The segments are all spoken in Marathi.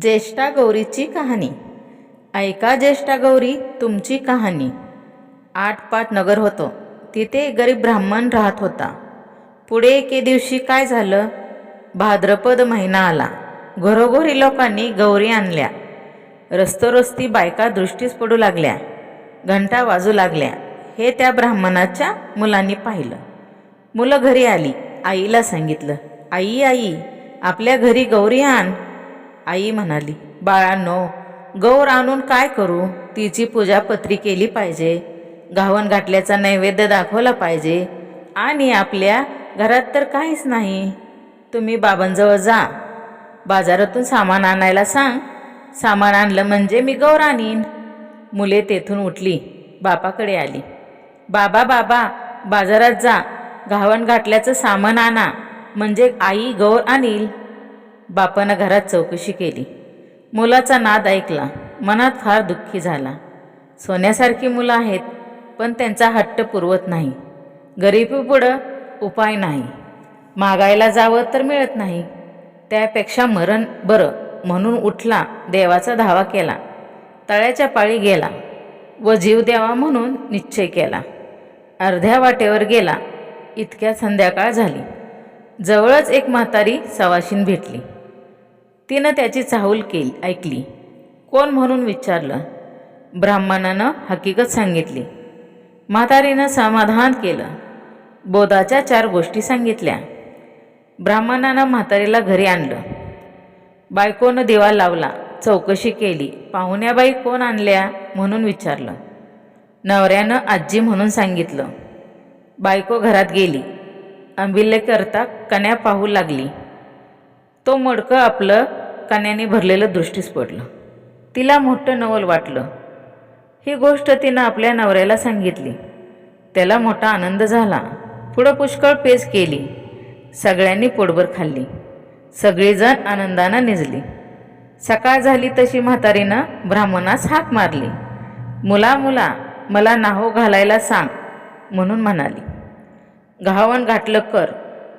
ज्येष्ठा गौरीची कहाणी. ऐका ज्येष्ठा गौरी तुमची कहाणी. आठ पाट नगर होतो. तिथे गरीब ब्राह्मण राहत होता. पुढे एके दिवशी काय झालं? भाद्रपद महिना आला. घरोघरी लोकांनी गौरी आणल्या. रस्तोरस्ती बायका दृष्टीस पडू लागल्या. घंटा वाजू लागल्या. हे त्या ब्राह्मणाच्या मुलांनी पाहिलं. मुलं घरी आली. आईला सांगितलं आई आई आपल्या घरी गौरी आण. आई म्हणाली बाळांनो गौर आणून काय करू? तिची पूजापत्री केली पाहिजे. घावण घाटल्याचा नैवेद्य दाखवला पाहिजे. आणि आपल्या घरात तर काहीच नाही. तुम्ही बाबांजवळ जा. बाजारातून सामान आणायला सांग. सामान आणलं म्हणजे मी गौर आणीन. मुले तेथून उठली. बापाकडे आली. बाबा बाबा बाजारात जा. घावन घाटल्याचं सामान आणा. म्हणजे आई गौर आणील. बापानं घरात चौकशी केली. मुलाचा नाद ऐकला. मनात फार दुःखी झाला. सोन्यासारखी मुलं आहेत पण त्यांचा हट्ट पुरवत नाही. गरिबीपुढं उपाय नाही. मागायला जावं तर मिळत नाही. त्यापेक्षा मरण बरं म्हणून उठला देवाचा धावा केला. तळ्याच्या पाळी गेला व जीव द्यावा म्हणून निश्चय केला. अर्ध्या वाटेवर गेला. इतक्या संध्याकाळ झाली. जवळच एक म्हातारी सवाशीन भेटली. तिनं त्याची चाहूल केली ऐकली. कोण म्हणून विचारलं? ब्राह्मणानं हकीकत सांगितली. म्हातारीनं समाधान केलं. बोधाच्या चार गोष्टी सांगितल्या. ब्राह्मणानं म्हातारीला घरी आणलं. बायकोनं दिवा लावला. चौकशी केली. पाहुण्याबाई कोण आणल्या म्हणून विचारलं. नवऱ्यानं आजी म्हणून सांगितलं. बायको घरात गेली. आंबिल्य करता कन्या पाहू लागली. तो मडकं आपलं कन्याने भरलेलं दृष्टीस पडलं. तिला मोठं नवल वाटलं. ही गोष्ट तिनं आपल्या नवऱ्याला सांगितली. त्याला मोठा आनंद झाला. पुढं पुष्कळ पेस केली. सगळ्यांनी पोटभर खाल्ली. सगळीजण आनंदानं निजली. सकाळ झाली तशी म्हातारीनं ब्राह्मणास हाक मारली. मुला मुला मला नाहो घालायला सांग म्हणून म्हणाली. घावन घातलं कर.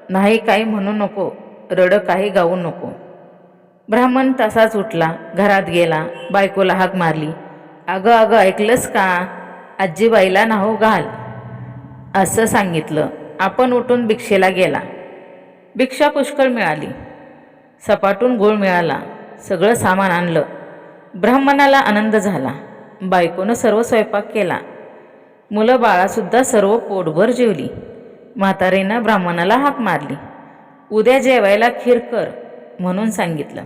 नाही काही म्हणू नको. रड काही गाऊ नको. ब्राह्मण तसाच उठला घरात गेला बायकोला हाक मारली. अगं अगं ऐकलंस का? आजीबाईला नाहो घाल. असं सांगितलं. आपण उठून भिक्षेला गेला. भिक्षा पुष्कळ मिळाली. सपाटून गुळ मिळाला. सगळं सामान आणलं. ब्राह्मणाला आनंद झाला. बायकोनं सर्व स्वयंपाक केला. मुलं बाळासुद्धा सर्व पोटभर जेवली. म्हातारेनं ब्राह्मणाला हाक मारली. उद्या जेवायला खीर कर. म्हणून सांगितलं.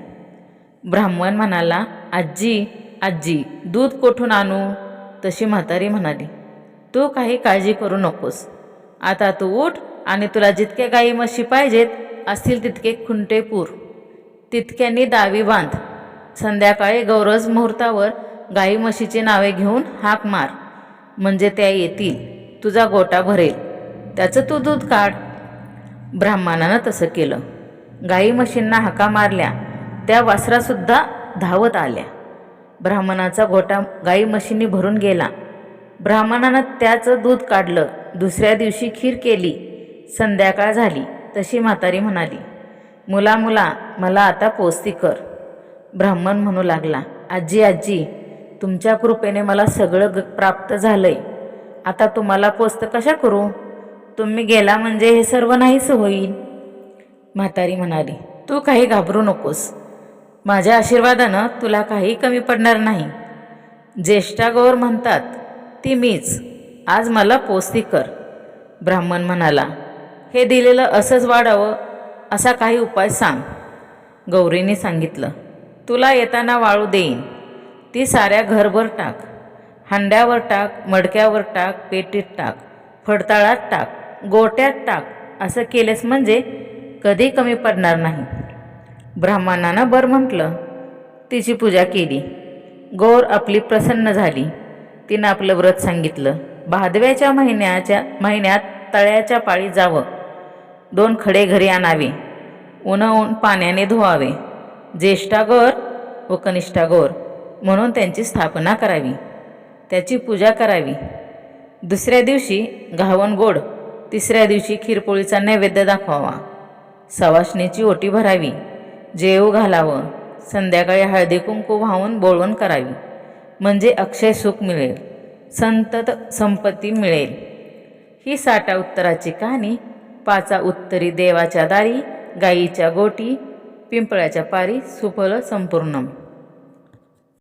ब्राह्मण म्हणाला आजी आजी दूध कोठून आणू? तशी म्हातारी म्हणाली तू काही काळजी करू नकोस. आता तू उठ आणि तुला जितके गाई म्हशी पाहिजेत असतील तितके खुंटे पूर. तितक्यांनी दावी बांध. संध्याकाळी गौरज मुहूर्तावर गाई म्हशीची नावे घेऊन हाक मार. म्हणजे त्या येतील. तुझा गोटा भरेल. त्याचं तू दूध काढ. ब्राह्मणानं तसं केलं. गाई म्हशींना हाका मारल्या. त्या वासरासुद्धा धावत आल्या. ब्राह्मणाचा गोटा गाई म्हशींनी भरून गेला. ब्राह्मणानं त्याचं दूध काढलं. दुसऱ्या दिवशी खीर केली. संध्याकाळ झाली. तशी म्हातारी म्हणाली मुला मुला मला आता पोस्ती कर. ब्राह्मण म्हणू लागला आजी आजी तुमच्या कृपेने मला सगळं ग प्राप्त झालंय. आता तुम्हाला पोस्त कशा करू? तुम्ही गेला म्हणजे हे सर्व नाहीच होईल. म्हातारी म्हणाली तू काही घाबरू नकोस. माझ्या आशीर्वादानं तुला काही कमी पडणार नाही. ज्येष्ठा गौर म्हणतात ती मीच. आज मला पोस्ती कर. ब्राह्मण म्हणाला हे दिलेलं असंच वाढावं असा काही उपाय सांग. गौरीने सांगितलं तुला येताना वाळू देईन. ती साऱ्या घरभर टाक. हांड्यावर टाक मडक्यावर टाक पेटीत टाक फडताळात टाक गोट्यात टाक असं केलेस म्हणजे कधी कमी पडणार नाही. ब्राह्मणानं बर म्हटलं तिची पूजा केली. गौर आपली प्रसन्न झाली. तिनं आपलं व्रत सांगितलं. भादव्याच्या महिन्याच्या महिन्यात तळ्याच्या पाळी जावं. दोन खडे घरी आणावे. उन्हून पाण्याने धुवावे. ज्येष्ठा गौर व कनिष्ठा गौर म्हणून त्यांची स्थापना करावी. त्याची पूजा करावी. दुसऱ्या दिवशी घावन गोड तिसऱ्या दिवशी खीरपोळीचा नैवेद्य दाखवावा. सवासणीची ओटी भरावी जेऊ घालावं संध्याकाळी हळदी कुंकू वाहून बोळवण करावी. म्हणजे अक्षय सुख मिळेल संतत संपत्ती मिळेल. ही साठा उत्तराची कहाणी पाचा उत्तरी देवाच्या दारी गाईच्या गोटी पिंपळाच्या पारी सुफल संपूर्णम.